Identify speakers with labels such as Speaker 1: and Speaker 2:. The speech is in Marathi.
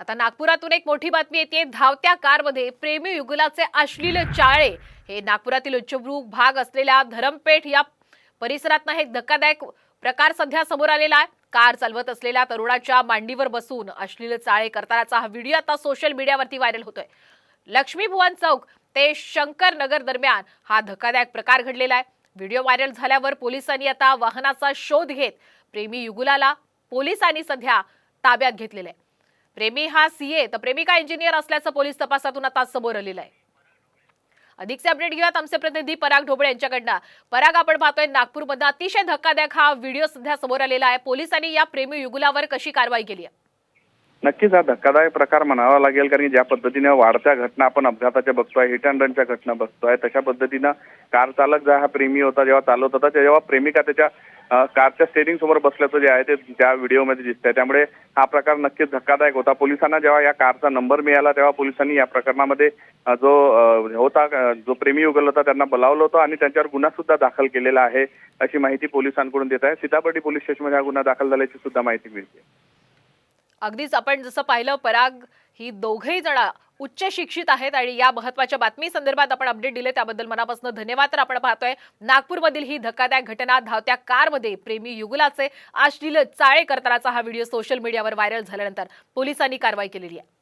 Speaker 1: आता नागपुरातून एक मोठी बातमी येते. धावत्या कारमध्ये प्रेमी युगुलाचे अश्लील चाळे. हे नागपुरातील उच्चभ्रू भाग असलेल्या धरमपेठ या परिसरात हे धक्कादायक प्रकार सध्या समोर आलेला आहे. कार चालवत असलेल्या तरुणाच्या मांडीवर बसून अश्लील चाळे करतानाचा हा व्हिडिओ आता सोशल मीडियावरती व्हायरल होतोय. लक्ष्मी भुवन चौक ते शंकर नगर दरम्यान हा धक्कादायक प्रकार घडलेला आहे. व्हिडिओ व्हायरल झाल्यावर पोलिसांनी आता वाहनाचा शोध घेत प्रेमी युगुलाला पोलिसांनी सध्या ताब्यात घेतलेलं आहे. प्रेमी हा सीए तर प्रेमिका इंजिनियर असल्याचं पोलीस तपासातून आता समोर आलेलं आहे. अधिकचे अपडेट घेऊयात. आमचे प्रतिनिधी पराग ढोबळे यांच्याकडनं. पराग आपण पाहतोय नागपूरमध्ये अतिशय धक्कादायक हा व्हिडिओ सध्या समोर आलेला आहे. पोलिसांनी या प्रेमी युगुलावर कशी कारवाई केली आहे?
Speaker 2: नक्कीच हा धक्कादायक प्रकार म्हणावा लागेल कारण की ज्या पद्धतीने वाढत्या घटना आपण अपघाताच्या बघतोय हिट अँड रनच्या घटना बघतोय तशा पद्धतीनं कार चालक जा हा प्रेमी होता जेव्हा चालवत होता तेव्हा प्रेमिका त्याच्या कारच्या स्टेरिंग समोर बसल्याचं जे आहे ते त्या व्हिडिओमध्ये आहे त्यामुळे हा प्रकार नक्कीच धक्कादायक होता. पोलिसांना जेव्हा या कारचा नंबर मिळाला तेव्हा पोलिसांनी या प्रकरणामध्ये जो होता जो प्रेमी उगल होता त्यांना बोलावलं होतं आणि त्यांच्यावर गुन्हा सुद्धा दाखल केलेला आहे अशी माहिती पोलिसांकडून देत आहे. सीतापर्डी पोलीस स्टेशनमध्ये हा गुन्हा दाखल झाल्याची सुद्धा माहिती मिळते.
Speaker 1: अगदीच आपण जसं पाहिलं पराग ही दोघेही जण उच्च शिक्षित आहेत आणि या महत्त्वाच्या बातमी संदर्भात आपण अपडेट दिले त्याबद्दल मनापासून धन्यवाद. तर आपण पाहतोय नागपूरमधील ही धक्कादायक घटना धावत्या कारमध्ये प्रेमी युगुलाचे अश्लील चाळे करतानाचा हा व्हिडिओ सोशल मीडियावर व्हायरल झाल्यानंतर पोलिसांनी कारवाई केलेली आहे.